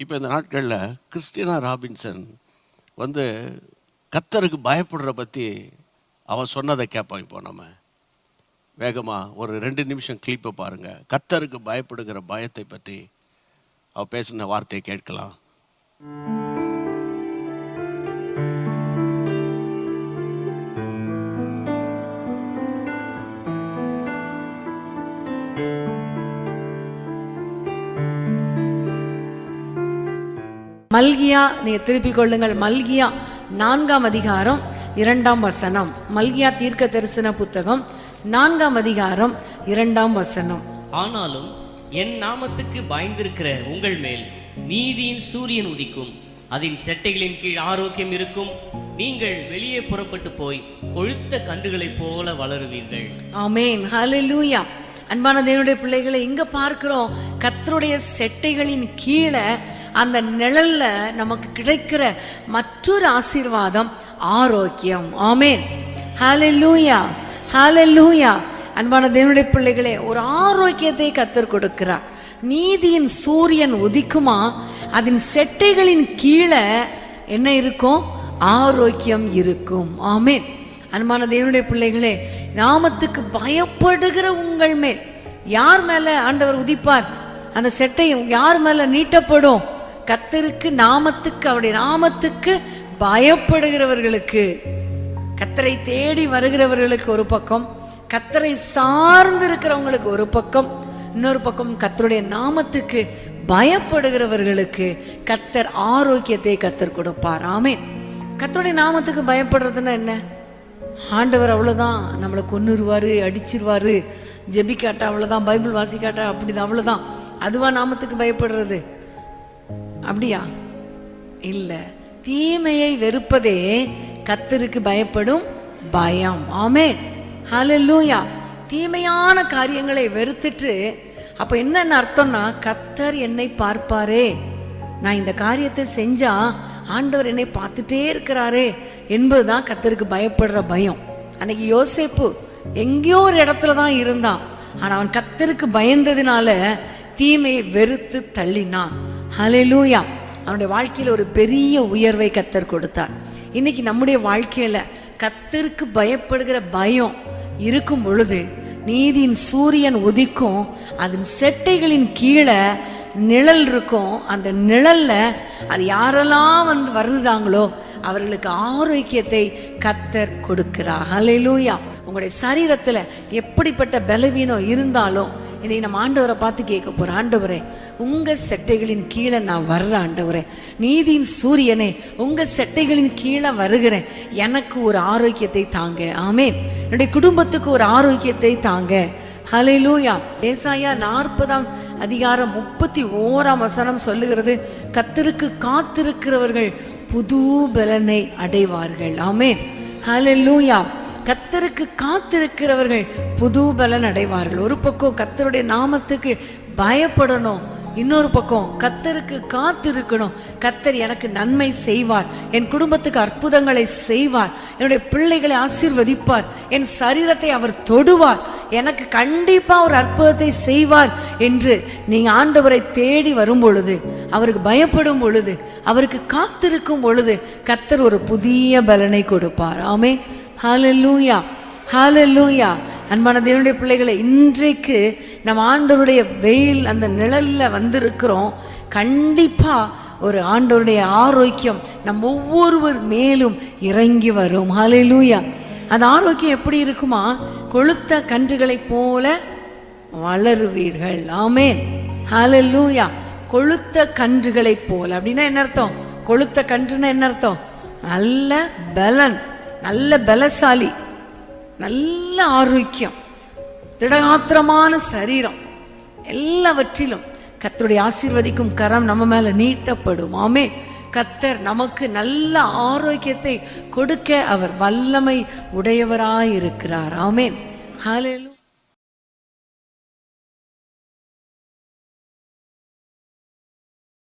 இப்போ இந்த நாட்களில் கிறிஸ்டினா ராபின்சன் வந்து கத்தருக்கு பயப்படுற பற்றி அவன் சொன்னதை கேட்போம் இப்போ நம்ம. வேகமாக ஒரு ரெண்டு நிமிஷம் கிளிப்பை பாருங்கள் கத்தருக்கு பயப்படுகிற பயத்தை பற்றி அவள் பேசின வார்த்தையை கேட்கலாம். மல்கியா நீங்க திருப்பிக் கொள்ளுங்கள். மல்கியா நான்காம் அதிகாரம் இரண்டாம் வசனம். மல்கியா தீர்க்க தரிசன புத்தகம் நான்காம் அதிகாரம் இரண்டாம் வசனம். ஆனாலும் என் நாமத்துக்கு பயந்திருக்கிற உங்கள் மேல் நீதியின் சூரியன் உதிக்கும். அதன் செட்டைகளின் கீழ் ஆரோக்கியம் இருக்கும். நீங்கள் வெளியே புறப்பட்டு போய் கொழுத்த கன்றுகளைப் போல வளருவீர்கள். ஆமென். ஹalleluya. அன்பான தேவனுடைய பிள்ளைகளை இங்க பார்க்கிறோம் கர்த்தருடைய செட்டைகளின் கீழே அந்த நிழல்ல நமக்கு கிடைக்கிற மற்றொரு ஆசீர்வாதம் ஆரோக்கியம். ஆமேன். ஹாலே லூயா ஹாலே லூயா அன்பான தேவனுடைய பிள்ளைகளே ஒரு ஆரோக்கியத்தை கத்தர் கொடுக்கிறார். நீதியின் சூரியன் உதிக்குமா? அதன் செட்டைகளின் கீழே என்ன இருக்கும்? ஆரோக்கியம் இருக்கும். ஆமேன். அன்பான தேவனுடைய பிள்ளைகளே நாமத்துக்கு பயப்படுகிற உங்கள் மேல் யார் மேல ஆண்டவர் உதிப்பார்? அந்த செட்டை யார் மேல நீட்டப்படும்? கத்தருக்கு நாமத்துக்கு அவருடைய நாமத்துக்கு பயப்படுகிறவர்களுக்கு கத்தரை தேடி வருகிறவர்களுக்கு ஒரு பக்கம் கத்தரை சார்ந்து இருக்கிறவங்களுக்கு ஒரு பக்கம் இன்னொரு பக்கம் கத்தருடைய நாமத்துக்கு பயப்படுகிறவர்களுக்கு கத்தர் ஆரோக்கியத்தை கத்தர் கொடுப்பார். ஆமென். கத்தருடைய நாமத்துக்கு பயப்படுறதுன்னா என்ன? ஆண்டவர் அவ்வளோதான் நம்மளை கொன்னுருவாரு அடிச்சிருவாரு. ஜெபிக்காட்டா அவ்வளோதான் பைபிள் வாசிக்காட்டா அப்படிதான் அவ்வளோதான் அதுவா நாமத்துக்கு பயப்படுறது? அப்படியா? இல்லை. தீமையை வெறுப்பதே கத்தருக்கு பயப்படும் பயம். ஆமே ஹலல்லூயா தீமையான காரியங்களை வெறுத்துட்டு அப்போ என்னென்ன அர்த்தம்னா கத்தர் என்னை பார்ப்பாரே. நான் இந்த காரியத்தை செஞ்சா ஆண்டவர் என்னை பார்த்துட்டே இருக்கிறாரே என்பதுதான் கத்தருக்கு பயப்படுற பயம். அன்னைக்கு யோசேப்பு எங்கேயோ ஒரு இடத்துல தான் இருந்தான். ஆனால் அவன் கத்தருக்கு பயந்ததுனால தீமையை வெறுத்து தள்ளினான். ஹலெலூயா அவனுடைய வாழ்க்கையில் ஒரு பெரிய உயர்வை கத்தர் கொடுத்தார். இன்னைக்கு நம்முடைய வாழ்க்கையில் கத்தருக்கு பயப்படுகிற பயம் இருக்கும் பொழுது நீதியின் சூரியன் உதிக்கும் அதன் செட்டைகளின் கீழே நிழல் இருக்கும். அந்த நிழல்ல அது யாரெல்லாம் வந்து வருகிறாங்களோ அவர்களுக்கு ஆரோக்கியத்தை கத்தர் கொடுக்கிறார். ஹலெலூயா உங்களுடைய சரீரத்தில் எப்படிப்பட்ட பலவீனம் இருந்தாலும் இன்னைக்கு நம்ம ஆண்டவரை பார்த்து கேட்க போறோம் ஆண்டவரே உங்கள் செட்டைகளின் கீழே நான் வர்றேன் ஆண்டவரே நீதியின் சூரியனே உங்க செட்டைகளின் கீழே வருகிறேன். எனக்கு ஒரு ஆரோக்கியத்தை தாங்க. ஆமே என்னுடைய குடும்பத்துக்கு ஒரு ஆரோக்கியத்தை தாங்க. ஹalleluya. ஏசாயா நாற்பதாம் அதிகாரம் முப்பத்தி ஓராம் வசனம் சொல்லுகிறது கத்தருக்கு காத்திருக்கிறவர்கள் புது பலனை அடைவார்கள். ஆமென். ஹalleluya. கத்தருக்கு காத்திருக்கிறவர்கள் புது பலன் அடைவார்கள் ஒரு பக்கம் கத்தருடைய நாமத்துக்கு பயப்படணும் இன்னொரு பக்கம் கத்தருக்கு காத்திருக்கணும். கத்தர் எனக்கு நன்மை செய்வார் என் குடும்பத்துக்கு அற்புதங்களை செய்வார் என்னுடைய பிள்ளைகளை ஆசீர்வதிப்பார் என் சரீரத்தை அவர் தொடுவார் எனக்கு கண்டிப்பாக ஒரு அற்புதத்தை செய்வார் என்று நீங்கள் ஆண்டவரை தேடி வரும் பொழுது அவருக்கு பயப்படும் பொழுது அவருக்கு காத்திருக்கும் பொழுது கத்தர் ஒரு புதிய பலனை கொடுப்பார். ஆமே ஹாலலூயா ஹalleluya. அன்பான தேவனுடைய பிள்ளைகளை இன்றைக்கு நம்ம ஆண்டவருடைய வெயில் அந்த நிழலில் வந்திருக்கிறோம். கண்டிப்பாக ஒரு ஆண்டவருடைய ஆரோக்கியம் நம்ம ஒவ்வொருவர் மேலும் இறங்கி வரும். ஹalleluya அந்த ஆரோக்கியம் எப்படி இருக்குமா? கொளுத்த கன்றுகளைப் போல வளருவீர்கள். ஆமேன் ஹalleluya கொளுத்த கன்றுகளைப் போல. அப்படின்னா என்ன அர்த்தம்? கொளுத்த கன்றுன்னா என்ன அர்த்தம்? நல்ல பலன். நல்ல பலசாலி. நல்ல ஆரோக்கியம் திடகாத்திரமான சரீரம் எல்லாவற்றிலும் கத்தருடைய ஆசீர்வதிக்கும் கரம் நம்ம மேல நீட்டப்படும். ஆமே கத்தர் நமக்கு நல்ல ஆரோக்கியத்தை கொடுக்க அவர் வல்லமை உடையவராயிருக்கிறார். ஆமேன். ஹalleluya.